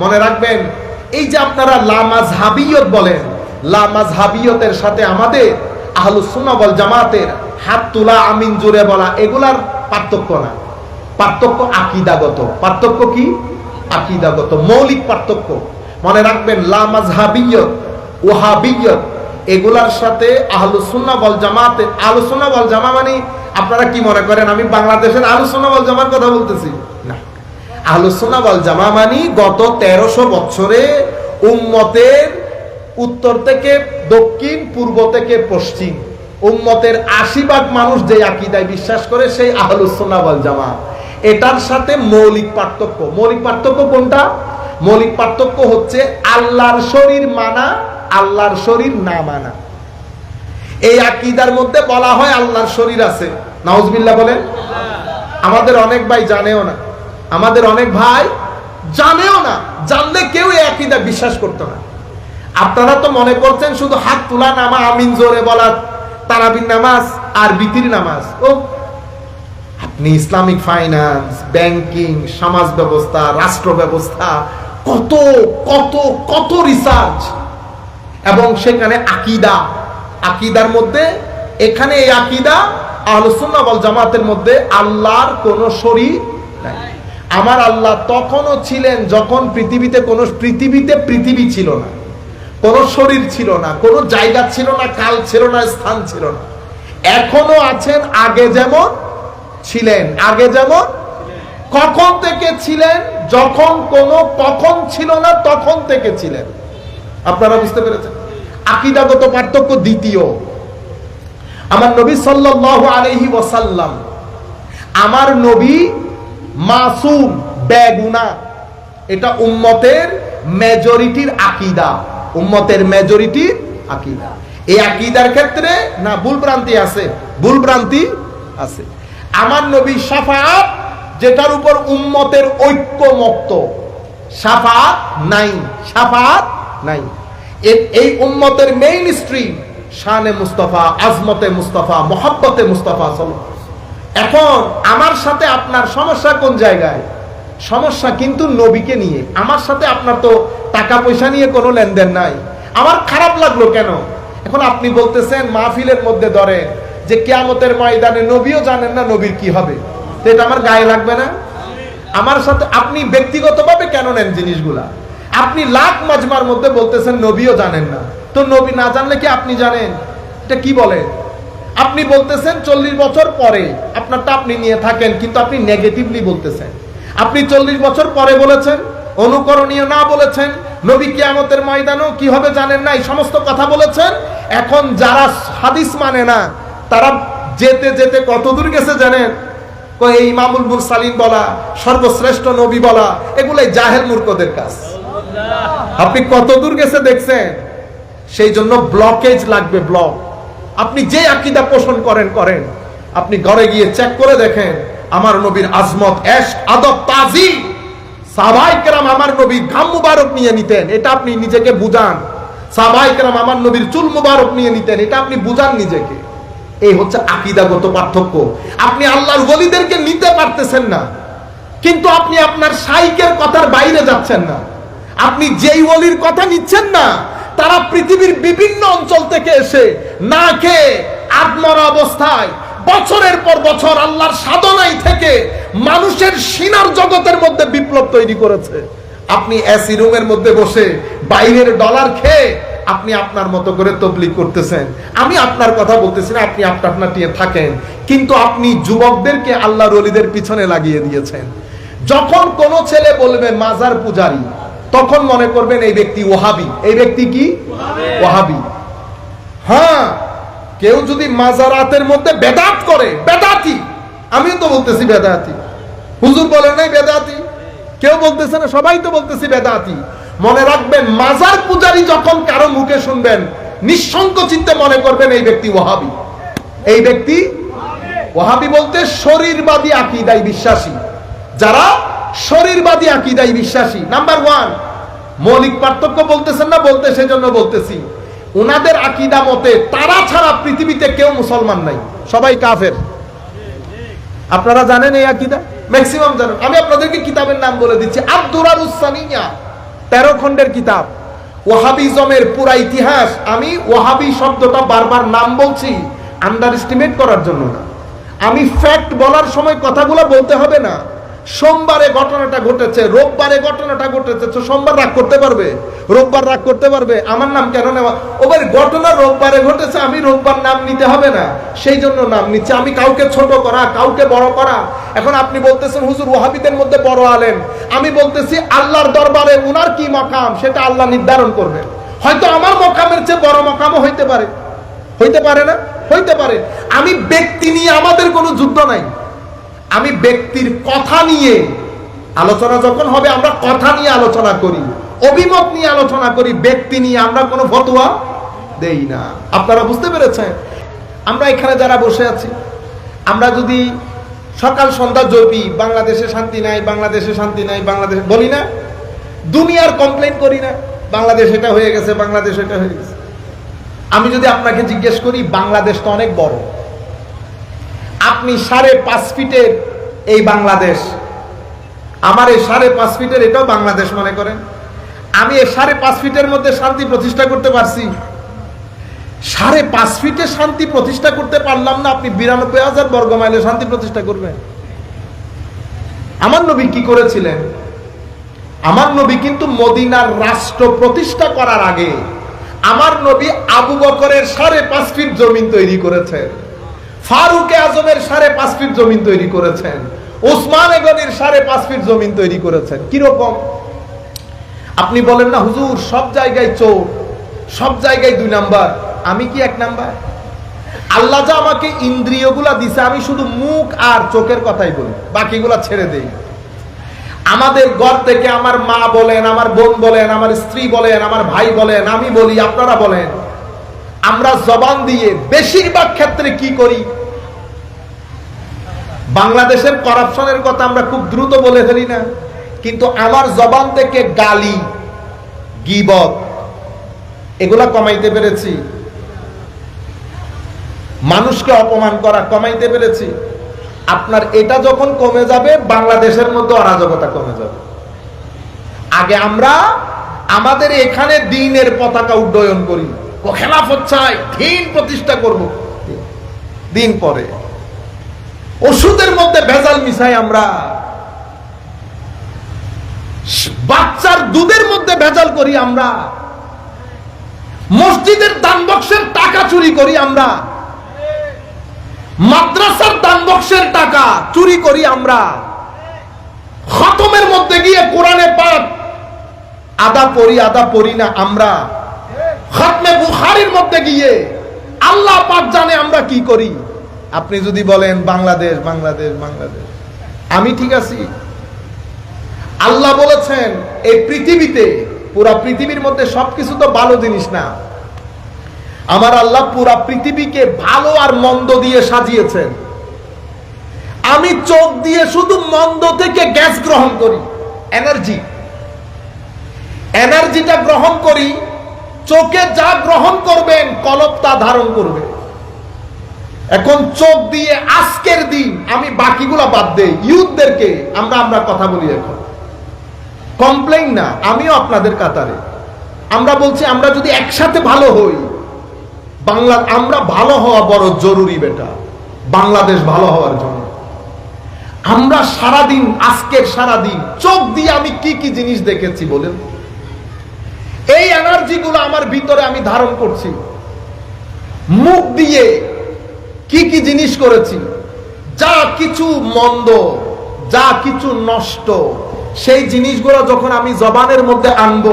মনে রাখবেন, এই যে আপনারা লামাজ হাবিয়ত বলেন লামাজ হাবিয়তের সাথে আমাদের আহলুসুন্না বল জামাতের হাত তোলা, আমিন জুড়ে বলা, এগুলার পার্থক্য না। পার্থক্য আকিদাগত। পার্থক্য কি? আকিদাগত। মৌলিক পার্থক্য। মনে রাখবেন লামাজ হাবিয়ত ওহাবিয়ত এগুলার সাথে আহলুসুন্না বল জামাতে আলোচনা বল জামা মানে আপনারা কি মনে করেন? আমি বাংলাদেশের আলোচনা বল জামার কথা বলতেছি। আলোচনা বল জামা মানি গত তেরোশো বছরে উম্মতের উত্তর থেকে দক্ষিণ, পূর্ব থেকে পশ্চিম। উম্মতের আশি ভাগ মানুষ যে আকিদায় বিশ্বাস করে সেই আহলুসোনা বল জামা এটার সাথে মৌলিক পার্থক্য। মৌলিক পার্থক্য কোনটা? মৌলিক পার্থক্য হচ্ছে আল্লাহর শরীর মানা, আল্লাহর শরীর না মানা। এই আকিদার মধ্যে বলা হয় আল্লাহর শরীর আছে। নাউজবিল্লাহ বলেন। আমাদের অনেক ভাই জানেও না। আমাদের অনেক ভাই জানেও না, জানলে কেউ আকিদা বিশ্বাস করতো না। আপনারা তো মনে করছেন শুধু হাত তোলা নামা আমিন জোরে বলা তারাবিন নামাজ আর বিতির নামাজ। ও, আপনি ইসলামিক ফাইন্যান্স, ব্যাংকিং, সমাজ ব্যবস্থা, রাষ্ট্র ব্যবস্থা, কত কত কত রিসার্চ এবং সেখানে আকিদা, আকিদার মধ্যে, এখানে এই আকিদা আলোচনা বল জামাতের মধ্যে আল্লাহর কোন শরীর নাই। আমার আল্লাহ তখনও ছিলেন যখন পৃথিবীতে কোনো পৃথিবীতে পৃথিবী ছিল না। কোন শরীর ছিল না, কোন জায়গা ছিল না, কাল ছিল না, স্থান ছিল না। এখনও আছেন, আগে যেমন ছিলেন, আগে যেমন কখন থেকে ছিলেন, যখন কোন কখন ছিল না, তখন থেকে ছিলেন। আপনারা বুঝতে পেরেছেন? আকিদাগত পার্থক্য দ্বিতীয়। আমার নবী সাল্লাল্লাহু আলাইহি ওয়াসাল্লাম, আমার নবী মাসুম বেগুনা। এটা উম্মতের মেজরিটির আকিদা। উম্মতের মেজরিটির আকিদা। এই আকিদার ক্ষেত্রে না, ভুল ভ্রান্তি আছে। ভুল ভ্রান্তি আছে। আমার নবী সাফাত যেটার উপর উম্মতের ঐক্যমত্ত সাফাত নাই সাফাত নাই। এই উম্মতের মেইন স্ট্রিম শানে মুস্তফা, আজমতে মুস্তফা, মোহাব্বতে মুস্তফা চলো এখন আমার সাথে আপনার সমস্যা কোন জায়গায়? সমস্যা কিন্তু নবীকে নিয়ে। আমার সাথে আপনার তো টাকা পয়সা নিয়ে কোনো লেনদেন নাই। আমার খারাপ লাগল কেন? এখন আপনি বলতেছেন, মাহফিলের মধ্যে ধরে যে কেয়ামতের ময়দানে নবীও জানেন না নবীর কি হবে। তো এটা আমার গায়ে লাগবে না? আমার সাথে আপনি ব্যক্তিগতভাবে কেন নেন জিনিসগুলা? আপনি লাখ মাজমার মধ্যে বলতেছেন, নবীও জানেন না। তো নবী না জানলে কি আপনি জানেন? এটা কি বলেন? আপনি বলতেছেন চল্লিশ বছর পরে আপনারটা আপনি নিয়ে থাকেন, কিন্তু আপনি নেগেটিভলি বলতেছেন। আপনি চল্লিশ বছর পরে বলেছেন, অনুকরণীয় না বলেছেন, নবী কিয়ামতের ময়দানও কি হবে জানেন না এই সমস্ত কথা বলেছেন। এখন যারা হাদিস মানে না, তারা যেতে যেতে কত দূর গেছে জানেন? এই ইমামুল মুরসালিন বলা, সর্বশ্রেষ্ঠ নবী বলা, এগুলাই জাহেল মূর্খদের কাজ। আপনি কত দূর গেছে দেখছেন? সেই জন্য ব্লকেজ লাগবে ব্লক আপনি যে আকিদা পোষণ করেন করেন। আপনি ঘরে গিয়ে চেক করে দেখেন, আমার নবীর আজমত, এশ, আদব, তাজি। সাবাই কেরাম আমার নবীর ঘাম মুবারক নিয়ে নিতেন, এটা আপনি নিজেকে বুঝান। সাবাই কেরাম আমার নবীর চুল মুবারক নিয়ে নিতেন, এটা আপনি বুঝান নিজেকে। এই হচ্ছে আকিদাগত পার্থক্য। আপনি আল্লাহর ওলিদেরকে নিতে পারতেছেন না, কিন্তু আপনি আপনার সাইকের কথার বাইরে যাচ্ছেন না। আপনি যেই ওলির কথা নিচ্ছেন না তারা পৃথিবীর বিভিন্ন অঞ্চল থেকে এসে না খেয়ে আত্মরা অবস্থায় বছরের পর বছর আল্লাহর সাধনাই থেকে মানুষের সিনার জগতের মধ্যে বিপ্লব তৈরি করেছে। আপনি এসি রুমের মধ্যে বসে বাইরের ডলার খেয়ে আপনি আপনার মতো করে তবলিগ করতেছেন। আমি আপনার কথা বলতেছি না, আপনি আপনার আপনার নিয়ে থাকেন। কিন্তু আপনি যুবকদেরকে আল্লাহর অলিদের পিছনে লাগিয়ে দিয়েছেন। যখন কোন ছেলে বলবে, মাজার পূজারি তখন মনে করবেন এই ব্যক্তি ওহাবি। এই ব্যক্তি কি? ওহাবি। হ্যাঁ কেউ যদি মাজারাতের মধ্যে বেদাত করে, বেদাতি। আমিও তো বলতেছি বেদাতি। হুজুর বলে নাই বেদাতি? কেউ বলতেছে না, সবাই তো বলতেছি বেদাতি। মনে রাখবেন, মাজার পূজারি যখন কারও মুখে শুনবেন নিঃসঙ্ক চিত্তে মনে করবেন এই ব্যক্তি ওহাবি। এই ব্যক্তি ওহাবি বলতে শরীরবাদী আকিদাই বিশ্বাসী। যারা শরীরবাদী আকিদাই বিশ্বাসী। নাম্বার ওয়ান মৌলিক পার্থক্য বলতেছেন না, বলতে সেজন্য বলতেছি। ওনাদের আকিদা মতে তারা ছাড়া পৃথিবীতে কেউ মুসলমান নাই। সবাই কাফের। আপনারা জানেন এই আকিদা? ম্যাক্সিমাম জানেন। আমি আপনাদেরকে কিতাবের নাম বলে দিচ্ছি। আব্দুরার উসানিয়া তেরো খণ্ডের কিতাব। ওয়াহাবিজমের পুরা ইতিহাস। আমি ওয়াহাবি শব্দটা বারবার নাম বলছি আন্ডার এস্টিমেট করার জন্য না। আমি ফ্যাক্ট বলার সময় কথাগুলো বলতে হবে না। সোমবারে ঘটনাটা ঘটেছে, রোববারে ঘটনাটা ঘটেছে, তো সোমবার রাগ করতে পারবে? রোববার রাগ করতে পারবে? আমার নাম কেন নেওয়া? ওবার ঘটনা রোববারে ঘটেছে, আমি রোববার নাম নিতে হবে না। সেই জন্য নাম নিচ্ছে। আমি কাউকে ছোট করা, কাউকে বড় করা। এখন আপনি বলতেছেন, হুজুর, ওয়াহাবিদের মধ্যে বড় আলেন আমি বলতেছি, আল্লাহর দরবারে উনার কি মকাম? সেটা আল্লাহ নির্ধারণ করবে হয়তো আমার মকামের চেয়ে বড় মকামও হইতে পারে। হইতে পারে না? হইতে পারে। আমি ব্যক্তি নিয়ে আমাদের কোনো যুদ্ধ নাই। আমি ব্যক্তির কথা নিয়ে আলোচনা যখন হবে, আমরা কথা নিয়ে আলোচনা করি, অভিমত নিয়ে আলোচনা করি, ব্যক্তি নিয়ে আমরা কোনো ফতোয়া দেই না। আপনারা বুঝতে পেরেছেন? আমরা এখানে যারা বসে আছি, আমরা যদি সকাল সন্ধ্যা জপি, বাংলাদেশে শান্তি নাই, বাংলাদেশে শান্তি নাই, বাংলাদেশ বলি না, দুনিয়ার কমপ্লেন করি না, বাংলাদেশ এটা হয়ে গেছে, বাংলাদেশ এটা হয়ে গেছে। আমি যদি আপনাকে জিজ্ঞেস করি, বাংলাদেশ তো অনেক বড়। আপনি সাড়ে পাঁচ ফিটের এই বাংলাদেশ। আমার এই সাড়ে পাঁচ ফিটের এটাও বাংলাদেশ মনে করেন। আমি এই সাড়ে পাঁচ ফিটের মধ্যে শান্তি প্রতিষ্ঠা করতে পারছি। সাড়ে পাঁচ ফিটে শান্তি প্রতিষ্ঠা করতে পারলাম না, আপনি বিরানব্বই হাজার বর্গ মাইলে শান্তি প্রতিষ্ঠা করবেন। আমার নবী কি করেছিলেন? আমার নবী কিন্তু মদিনার রাষ্ট্র প্রতিষ্ঠা করার আগে আমার নবী আবু বকরের সাড়ে পাঁচ ফিট জমিন তৈরি করেছেন। ফারুকে আজমের সাড়ে পাঁচ ফিট জমিন তৈরি করেছেন। ওসমান এগনির সাড়ে পাঁচ ফিট জমিন তৈরি করেছেন। কীরকম? আপনি বলেন না, হুজুর, সব জায়গায় চোর, সব জায়গায় দুই নাম্বার। আমি কি এক নাম্বার? আল্লাহ যা আমাকে ইন্দ্রিয়গুলা দিছে, আমি শুধু মুখ আর চোখের কথাই বলি, বাকিগুলা ছেড়ে দেই। আমাদের ঘর থেকে আমার মা বলেন, আমার বোন বলেন, আমার স্ত্রী বলেন, আমার ভাই বলেন, আমি বলি, আপনারা বলেন, আমরা জবান দিয়ে বেশিরভাগ ক্ষেত্রে কি করি? বাংলাদেশের করাপশনের কথা আমরা খুব দ্রুত বলে ফেলি না, কিন্তু আমার জবান থেকে গালি, গিবত, এগুলা কমাইতে পেরেছি। মানুষকে অপমান করা কমাইতে পেরেছি। আপনার এটা যখন কমে যাবে, বাংলাদেশের মধ্যে অরাজকতা কমে যাবে। আগে আমরা আমাদের এখানে দিনের পতাকা উড্ডয়ন করি খেলাফত চাই, দিন প্রতিষ্ঠা করব। দিন পরে। ওষুধের মধ্যে ভেজাল মিশাই আমরা। বাচ্চার দুধের মধ্যে ভেজাল করি আমরা। মসজিদের দান বক্সের টাকা চুরি করি আমরা। মাদ্রাসার দান বক্সের টাকা চুরি করি আমরা। খতমের মধ্যে গিয়ে কোরআনে পাঠ আদা পড়ি আদা পড়ি না আমরা। খতমে বুখারির মধ্যে গিয়ে আল্লাহ পাক জানে আমরা কি করি। আপনি যদি বলেন বাংলাদেশ বাংলাদেশ বাংলাদেশ। আমি ঠিক আছি। আল্লাহ বলেছেন, এই পৃথিবীতে, পুরা পৃথিবীর মধ্যে সবকিছু তো ভালো জিনিস না। আমার আল্লাহ পুরা পৃথিবীকে ভালো আর মন্দ দিয়ে সাজিয়েছেন। আমি চোখ দিয়ে শুধু মন্দ থেকে গ্যাস গ্রহণ করি, এনার্জি। এনার্জিটা গ্রহণ করি, চোখে যা গ্রহণ করবেন কলপ তা ধারণ করবে এখন চোখ দিয়ে আজকের দিন আমি বাকিগুলা বাদ দেই। ইউথদেরকে আমরা আমরা কথা বলি এখন। কমপ্লেন না, আমিও আপনাদের কাতারে। আমরা বলছি, আমরা যদি একসাথে ভালো হই, বাংলা, আমরা ভালো হওয়া বড় জরুরি বেটা। বাংলাদেশ ভালো হওয়ার জন্য। আমরা সারাদিন, আজকের সারাদিন, চোখ দিয়ে আমি কি কি জিনিস দেখেছি বলেন? এই এনার্জি গুলো আমার ভিতরে আমি ধারণ করছি। মুখ দিয়ে কি কি জিনিস করেছি? যা কিছু মন্দ, যা কিছু নষ্ট, সেই জিনিসগুলো যখন আমি জবানের মধ্যে আনব,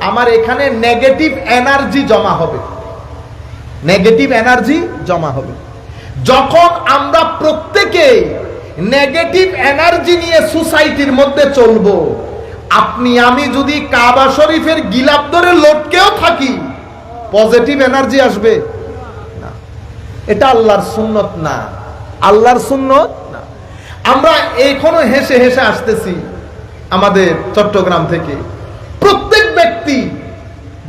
আমার এখানে নেগেটিভ এনার্জি জমা হবে। নেগেটিভ এনার্জি জমা হবে। যখন আমরা প্রত্যেকে নেগেটিভ এনার্জি নিয়ে সোসাইটির মধ্যে চলবো, আপনি, আমি যদি কাবা শরীফের গিলাপ ধরে লটকেও থাকি পজিটিভ এনার্জি আসবে। এটা আল্লাহর সুন্নত না। আল্লাহর সুন্নত না। আমরা এখনও হেসে হেসে আসতেছি আমাদের চট্টগ্রাম থেকে। প্রত্যেক ব্যক্তি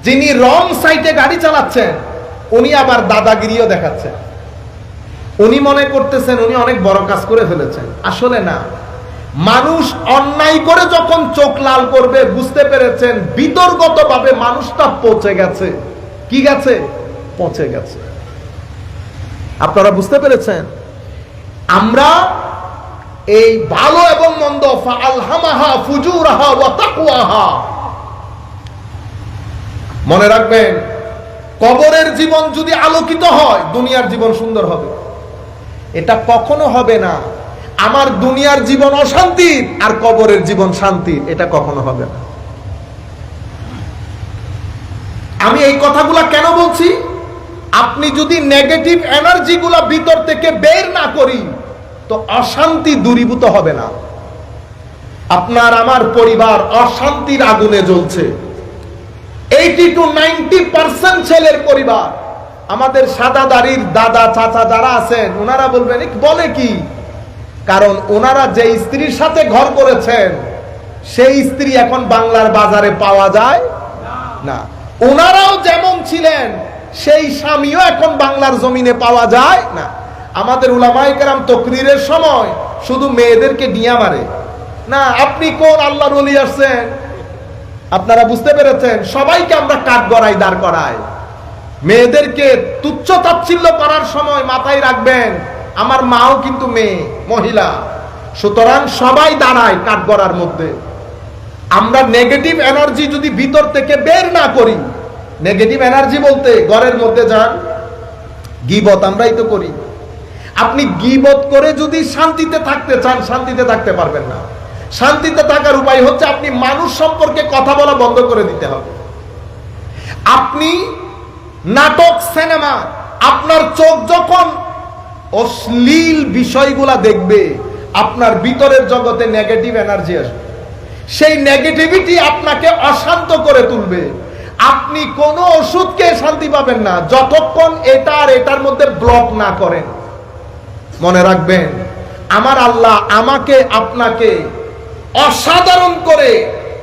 যিনি রং সাইটে গাড়ি চালাচ্ছেন, উনি আবার দাদাগিরিও দেখাচ্ছেন। উনি মনে করতেছেন উনি অনেক বড় কাজ করে ফেলেছেন। আসলে না। মানুষ অন্যায় করে যখন চোখ লাল করবে, বুঝতে পেরেছেন বিতর্গত ভাবে মানুষটা পচে গেছে। কি গেছে? পচে গেছে। আপনারা বুঝতে পেরেছেন? আমরা এই ভালো এবং মন্দ মনে রাখবেন, কবরের জীবন যদি আলোকিত হয়, দুনিয়ার জীবন সুন্দর হবে। এটা কখনো হবে না। আমার দুনিয়ার জীবন অশান্তির আর কবরের জীবন শান্তির, এটা কখনো হবে না। আমি এই কথাগুলা কেন বলছি? আপনি যদি নেগেটিভ এনার্জি গুলা ভিতর থেকে বের না করি, তো অশান্তি দূরীভূত হবে না। আপনার আমার পরিবার অশান্তির আগুনে জ্বলছে। এইটি টু নাইনটি পার্সেন্ট ছেলের পরিবার, আমাদের সাদা দাড়ির দাদা, চাচা যারা আছেন, ওনারা বলবেন বলে কি? কারণ ওনারা যে স্ত্রীর সাথে ঘর করেছেন, সেই স্ত্রী এখন বাংলার বাজারে পাওয়া যায় না। ওনারাও যেমন ছিলেন সেই স্বামীও এখন বাংলার জমিনে পাওয়া যায় না। আমাদের উলামায়ে কেরাম তকরিরের সময় শুধু মেয়েদেরকে ডিয়া মারে। না, আপনি কোন আল্লাহর ওলি আসছেন? আপনারা বুঝতে পেরেছেন, সবাইকে আমরা কাঠ গড়াই দাঁড় করাই। মেয়েদেরকে তুচ্ছ তাচ্ছিল্য করার সময় মাথায় রাখবেন, আমার মাও কিন্তু মেয়ে, মহিলা। সুতরাং সবাই দাঁড়ায় কাঠ গড়ার মধ্যে। আমরা নেগেটিভ এনার্জি যদি ভিতর থেকে বের না করি নেগেটিভ এনার্জি বলতে ঘরের মধ্যে যান, গিবত আমরাই তো করি। আপনি গিবত করে যদি শান্তিতে থাকতে চান, শান্তিতে থাকতে পারবেন না। শান্তিতে থাকার উপায় হচ্ছে আপনি মানুষ সম্পর্কে কথা বলা বন্ধ করে দিতে হবে। আপনি নাটক, সিনেমা, আপনার চোখ যখন অশ্লীল বিষয়গুলা দেখবে, আপনার ভিতরের জগতে নেগেটিভ এনার্জি আসবে। সেই নেগেটিভিটি আপনাকে অশান্ত করে তুলবে। আপনি কোনো ওষুধকে শান্তি পাবেন না। যতক্ষণ এটা আর এটার মধ্যে ব্লক না করেন। মনে রাখবেন, আমার আল্লাহ আমাকে, আপনাকে অসাধারণ করে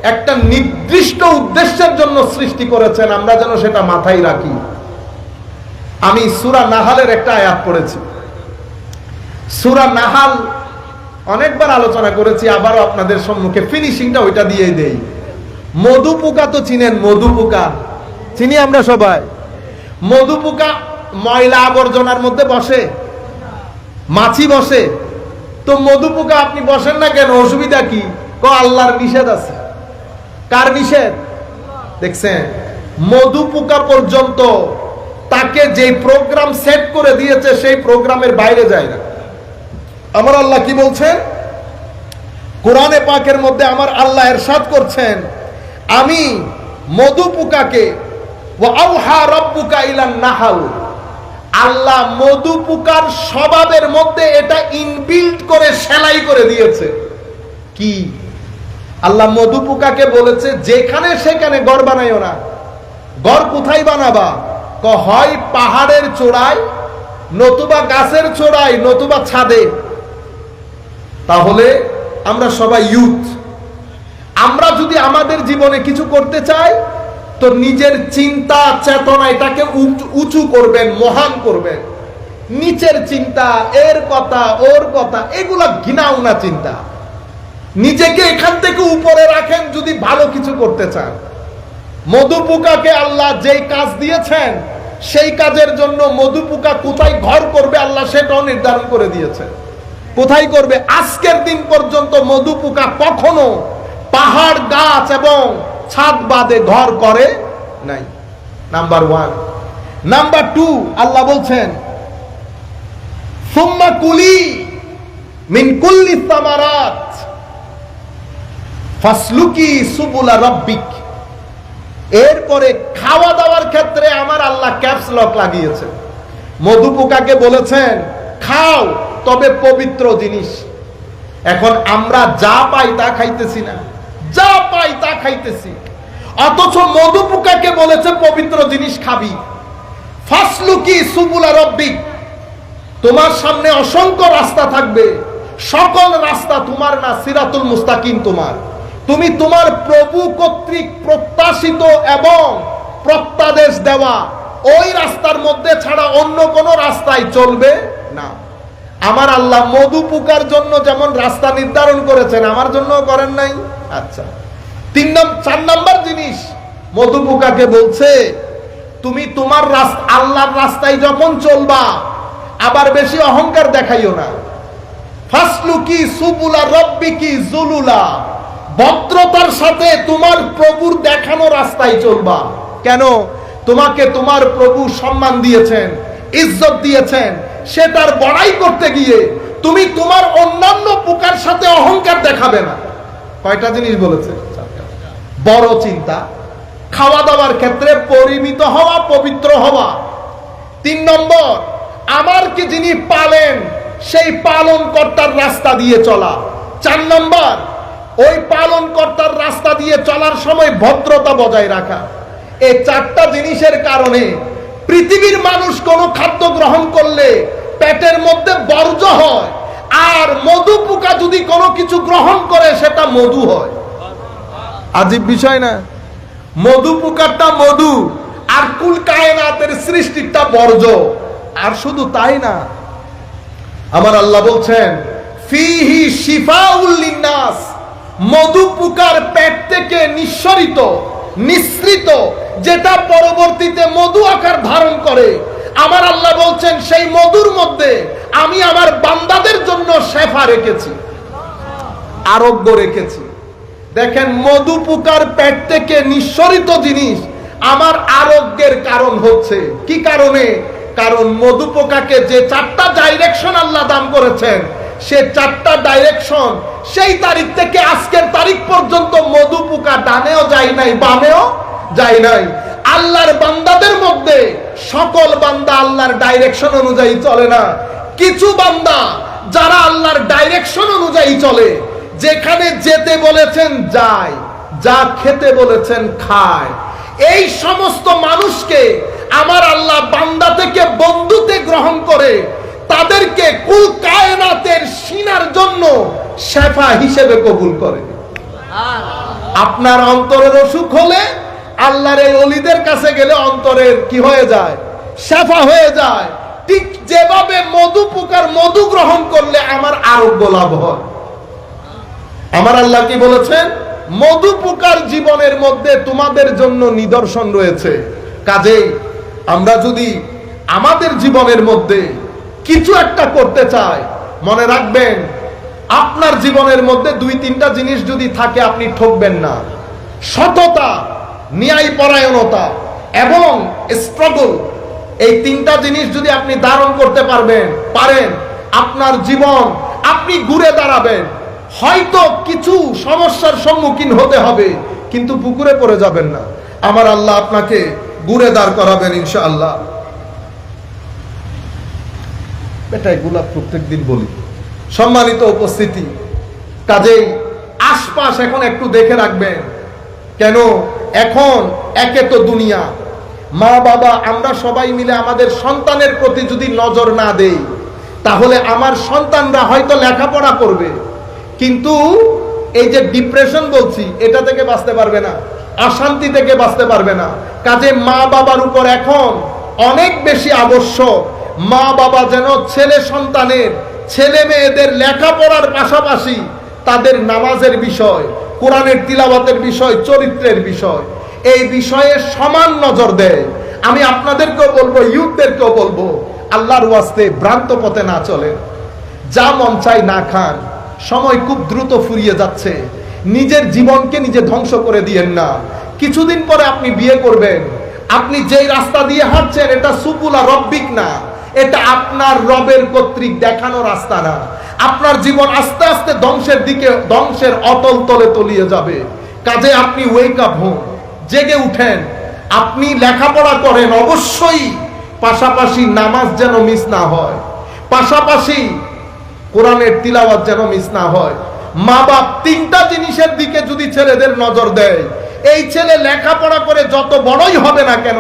একটা নির্দিষ্ট উদ্দেশ্যের জন্য সৃষ্টি করেছেন, আমরা যেন সেটা মাথায় রাখি। আমি সুরা নাহালের একটা আয়াত পড়েছি। সুরা নাহাল অনেকবার আলোচনা করেছি, আবারও আপনাদের সম্মুখে ফিনিশিংটা ওইটা দিয়ে দেই। মধু পোকা তো চিনেন মধু পোকা চিনি আমরা সবাই। মধু পোকা ময়লা আবর্জনার মধ্যে বসে, মাছি বসে। তো মধু পোকা আপনি বসেন না কেন? অসুবিধা কি? ক, আল্লাহর নিষেধ আছে। কার নিষেধ? দেখছেন মধু পোকা পর্যন্ত তাকে যে প্রোগ্রাম সেট করে দিয়েছে, সেই প্রোগ্রামের বাইরে যায় না। আমার আল্লাহ কি বলছেন? কোরআনে পাকের মধ্যে আমার আল্লাহ এরশাদ করছেন আমি মধু পোকাকে নাহাল। আল্লাহ মধু পোকার স্বভাবের মধ্যে এটা ইনবিল্ড করে, সেলাই করে দিয়েছে। কি? আল্লাহ মধু পোকাকে বলেছে, যেখানে সেখানে গড় বানাইও না। গড় কোথায় বানাবা? ক, হয় পাহাড়ের চূড়ায়, নতুবা গাছের চূড়ায়, নতুবা ছাদে। তাহলে আমরা সবাই ইউথ। আমরা যদি আমাদের জীবনে কিছু করতে চাই, তো নিজের চিন্তা, চেতনা এটাকে উঁচু- করবেন, মহান করবেন। নিচের চিন্তা, এর কথা, ওর কথা, এগুলো ঘৃণাও না চিন্তা। নিজেকে এখান থেকে উপরে রাখেন যদি ভালো কিছু করতে চান। মধুপুকাকে আল্লাহ যেই কাজ দিয়েছেন, সেই কাজের জন্য মধুপুকা কোথায় ঘর করবে আল্লাহ সেটাও নির্ধারণ করে দিয়েছেন। কোথায় করবে? আজকের দিন পর্যন্ত মধুপুকা কখনো পাহাড়, গাছ এবং ছাদ বাদে ঘর করে নাই। Number one number two Allah বলছেন, সুম্মা কুলি মিন কুল্লি ফাসলুকি সুবুলা রব্বিক। এরপরে খাওয়া দাওয়ার ক্ষেত্রে আমার আল্লাহ ক্যাপস লক লাগিয়েছে। মধু বলেছেন, খাও, তবে পবিত্র জিনিস। এখন আমরা যা পাই তা খাইতেছি না। যা পাই তা খাইতেছি। অথচ মধু পোকাকে বলেছে, পবিত্র জিনিস খাবি। ফাসলুকি সুবুলা রব্বিক তোমার সামনে অসংখ্য রাস্তা থাকবে। সকল রাস্তা তোমার না, সিরাতুল মুস্তাকিম তোমার। তুমি তোমার প্রভু কর্তৃক প্রত্যাশিত এবং প্রত্যাদেশ দেওয়া। ওই রাস্তার মধ্যে ছাড়া অন্য কোনো রাস্তায় চলবে না। আমার আল্লাহ মধু পোকার জন্য যেমন রাস্তা নির্ধারণ করেছেন, আমার জন্য করেন নাই। আচ্ছা। তিন নম্বর চার নম্বর জিনিস, মধু পোকাকে বলছে, তুমি তোমার রাস্তা, আল্লাহর রাস্তায় যখন চলবা, আবার বেশি অহংকার দেখাইও না। ফাসলুকি সুবুলা রব্বিকি জুলুলা। ভদ্রতার সাথে তোমার প্রভুর দেখানো রাস্তায় চলবা। কেন? তোমাকে তোমার প্রভু সম্মান দিয়েছেন, ইজ্জত দিয়েছেন সেটার বড়াই করতে গিয়ে তুমি তোমার অন্যান্য পোকার সাথে অহংকার দেখাবে না। কয়টা জিনিস বলেছে? বড় চিন্তা খাওয়া দাওয়ার ক্ষেত্রে পরিমিত হওয়া, পবিত্র হওয়া। তিন নম্বর, আমার কি যিনি পালেন, সেই পালন কর্তার রাস্তা দিয়ে চলা। চার নম্বর, ওই পালন কর্তার রাস্তা দিয়ে চলার সময় ভদ্রতা বজায় রাখা। এই চারটা জিনিসের কারণে পৃথিবীর মানুষ কোনো খাদ্য গ্রহণ করলে পেটের মধ্যে বর্জ্য হয়, আর মধু পোকা যদি কোনো কিছু গ্রহণ করে, সেটা মধু হয়। আজীব বিষয় না? মধু পোকারটা মধু, আর কুল কায়নাতের সৃষ্টিটা বর্জ্য। আর শুধু তাই না, আমার আল্লাহ বলছেন, ফিহি শিফাউল লিন্নাস, মধু পোকার পেট থেকে নিঃসরিত, নিঃসৃত যেটা পরবর্তীতে মধু আকার ধারণ করে। আমার আল্লাহ বলছেন, সেই মধুর মধ্যে আমি আমার বান্দাদের জন্য শেফা রেখেছি, আরোগ্য রেখেছি। দেখেন, মধু পোকার পেট থেকে নিঃসরিত জিনিস আমার আরোগ্যের কারণ হচ্ছে। কি কারণে? কারণ মধু পোকাকে যে চারটা ডাইরেকশন আল্লাহ দান করেছেন, সে চারটা ডাইরেকশন সেই তারিখ থেকে আজকের তারিখ পর্যন্ত মধু পোকা ডানেও যায় নাই, বামেও যায় নাই। আল্লাহর বান্দাদের মধ্যে সকল বান্দা আল্লাহর ডাইরেকশন অনুযায়ী চলে না। কিছু বান্দা যারা আল্লাহর ডাইরেকশন অনুযায়ী চলে, যেখানে যেতে বলেছেন যায়, যা খেতে বলেছেন খায়। এই সমস্ত মানুষকে আমার আল্লাহ বান্দা থেকে বন্ধুতে গ্রহণ করে, তাদেরকে কুল কায়নাতের সিনার জন্য শেফা হিসেবে কবুল করে। আপনার অন্তরের অসুখ হলে আল্লাহর এই অলিদের কাছে গেলে অন্তরের কি হয়ে যায়? সাফা হয়ে যায়। ঠিক যেভাবে মধু পোকার মধু গ্রহণ করলে আমার আরোগ্য লাভ হয়। আমার আল্লাহ কি বলেছেন? মধু পোকার জীবনের মধ্যে তোমাদের জন্য নিদর্শন রয়েছে। কাজেই আমরা যদি আমাদের জীবনের মধ্যে কিছু একটা করতে চাই, মনে রাখবেন, আপনার জীবনের মধ্যে দুই তিনটা জিনিস যদি থাকে, আপনি ঠকবেন না। সততা ন্যায় পরায়ণতা এবং স্ট্রাগল এই তিনটা জিনিস যদি আপনি ধারণ করতে পারবেন, পারেন, আপনার জীবন, আপনি ঘুরে দাঁড়াবেন। হয়তো কিছু সমস্যার সম্মুখীন হতে হবে, কিন্তু পুকুরে পড়ে যাবেন না। আমার আল্লাহ আপনাকে ঘুরে দাঁড় করাবেন, ইনশাআল্লাহ। এটাই গোলাপ প্রত্যেক দিন বলি। সম্মানিত উপস্থিতি, কাজেই আশপাশ এখন একটু দেখে রাখবেন। কেন? এখন একে তো দুনিয়া। মা, বাবা, আমরা সবাই মিলে আমাদের সন্তানের প্রতি যদি নজর না দেই, তাহলে আমার সন্তানরা হয়তো লেখাপড়া করবে। কিন্তু এই যে ডিপ্রেশন বলছি, এটা থেকে বাঁচতে পারবে না, অশান্তি থেকে বাঁচতে পারবে না। কাজে মা, বাবার উপর এখন অনেক বেশি আবশ্যক। মা, বাবা যেন ছেলে সন্তানের, ছেলে মেয়েদের লেখাপড়ার পাশাপাশি তাদের নামাজের বিষয়, কোরআনের তিলাবাতের বিষয়, চরিত্রের বিষয়, এই বিষয়ে সমান নজর দেয়। আমি আপনাদেরকেও বলব, ইউথদেরকেও বলব, আল্লাহর ওয়াস্তে ভ্রান্ত পথে না চলেন। যা মন চাই না খান, সময় খুব দ্রুত ফুরিয়ে যাচ্ছে। নিজের জীবনকে নিজে ধ্বংস করে দিয়েন না। কিছুদিন পরে আপনি বিয়ে করবেন। আপনি যেই রাস্তা দিয়ে হাঁটছেন, এটা সুপুলা রব্বিক না। এটা আপনার রবের কর্তৃক দেখানো রাস্তা না। আপনার জীবন আস্তে আস্তে ধ্বংসের দিকে, ধ্বংসের অতল তলে তলিয়ে যাবে। কাজে আপনি ওয়েক আপ হন, জেগে উঠেন। আপনি লেখাপড়া করেন, অবশ্যই। পাশাপাশি নামাজ যেন মিস না হয়। পাশাপাশি কোরআনের তিলাওয়াত যেন মিস না হয়। মা বাপ তিনটা জিনিসের দিকে যদি ছেলেদের নজর দেয়, এই ছেলে লেখাপড়া করে যত বড়ই হবে না কেন,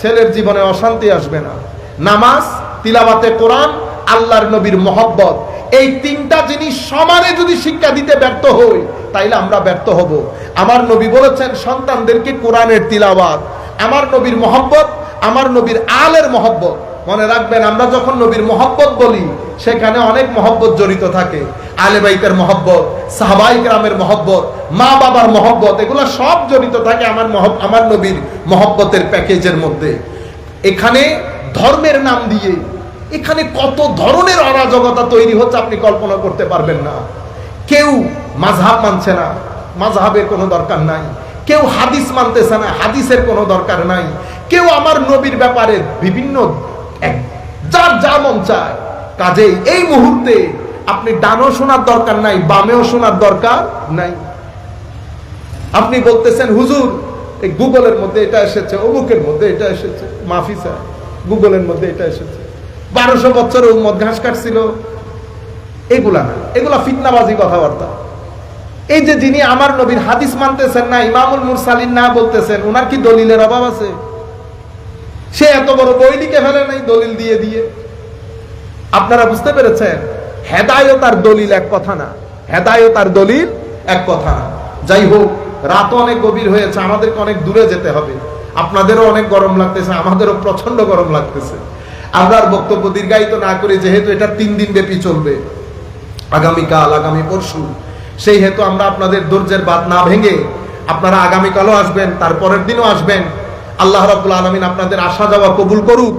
ছেলের জীবনে অশান্তি আসবে না। নামাজ, তিলাওয়াতে কোরআন আল্লাহর নবীর মহব্বত। এই তিনটা জিনিস সমানে যদি শিক্ষা দিতে ব্যর্থ হই, তাইলে আমরা ব্যর্থ হব। আমার নবী বলেছেন, সন্তানদেরকে কোরআনের তিলাওয়াত। আমার নবীর মহব্বত, আমার নবীর আলের মহব্বত। মনে রাখবেন, আমরা যখন নবীর মহব্বত বলি, সেখানে অনেক মহব্বত জড়িত থাকে। আলে বাইতের মহব্বত, সাহাবাই গ্রামের মহব্বত, মা বাবার মহব্বত, এগুলো সব জড়িত থাকে আমার আমার নবীর মহব্বতের প্যাকেজের মধ্যে। এখানে ধর্মের নাম দিয়ে এখানে কত ধরনের অরাজকতা তৈরি হচ্ছে আপনি কল্পনা করতে পারবেন না। কেউ মাঝহাব মানছে না, মাঝহাবের কোনো দরকার নাই। কেউ হাদিস মানতেছে না, হাদিসের কোনো দরকার নাই। কেউ আমার নবীর ব্যাপারে বিভিন্ন যার যা মন চায়। কাজেই এই মুহূর্তে আপনি ডানও শোনার দরকার নাই, বামেও শোনার দরকার নাই। আপনি বলতেছেন, হুজুর, এই গুগলের মধ্যে এটা এসেছে, অমুকের মধ্যে এটা এসেছে, মাফি স্যার, গুগলের মধ্যে এটা এসেছে। বারোশো বছর উম্মত ঘাস কাটছিল। এগুলা না। এগুলা ফিতনাবাজি কথাবার্তা। এই যে যিনি আমার নবীর হাদিস মানতেছেন না, ইমামুল মুরসালিন না বলতেছেন ওনার কি দলিলের অভাব আছে? সে এত বড় বই লিখে ফেলে নাই দলিল দিয়ে দিয়ে। আপনারা বুঝতে পেরেছেন? হেদায়ত আর দলিল এক কথা না। হেদায়ত আর দলিল এক কথা না। যাই হোক রাত অনেক গভীর হয়েছে, আমাদেরকে অনেক দূরে যেতে হবে। আপনাদেরও অনেক গরম লাগতেছে, আমাদেরও প্রচণ্ড গরম লাগতেছে। আমরা বক্তব্য দীর্ঘায়িত না করে যেহেতু এটা তিন দিন ব্যাপী চলবে, আগামীকাল, আগামী পরশু, সেই হেতু আমরা আপনাদের ধৈর্যের বাদ না ভেঙে আপনারা আগামীকালও আসবেন, তারপরের দিনও আসবেন। আল্লাহ রাবুল আলমিন আপনাদের আসা যাওয়া কবুল করুক।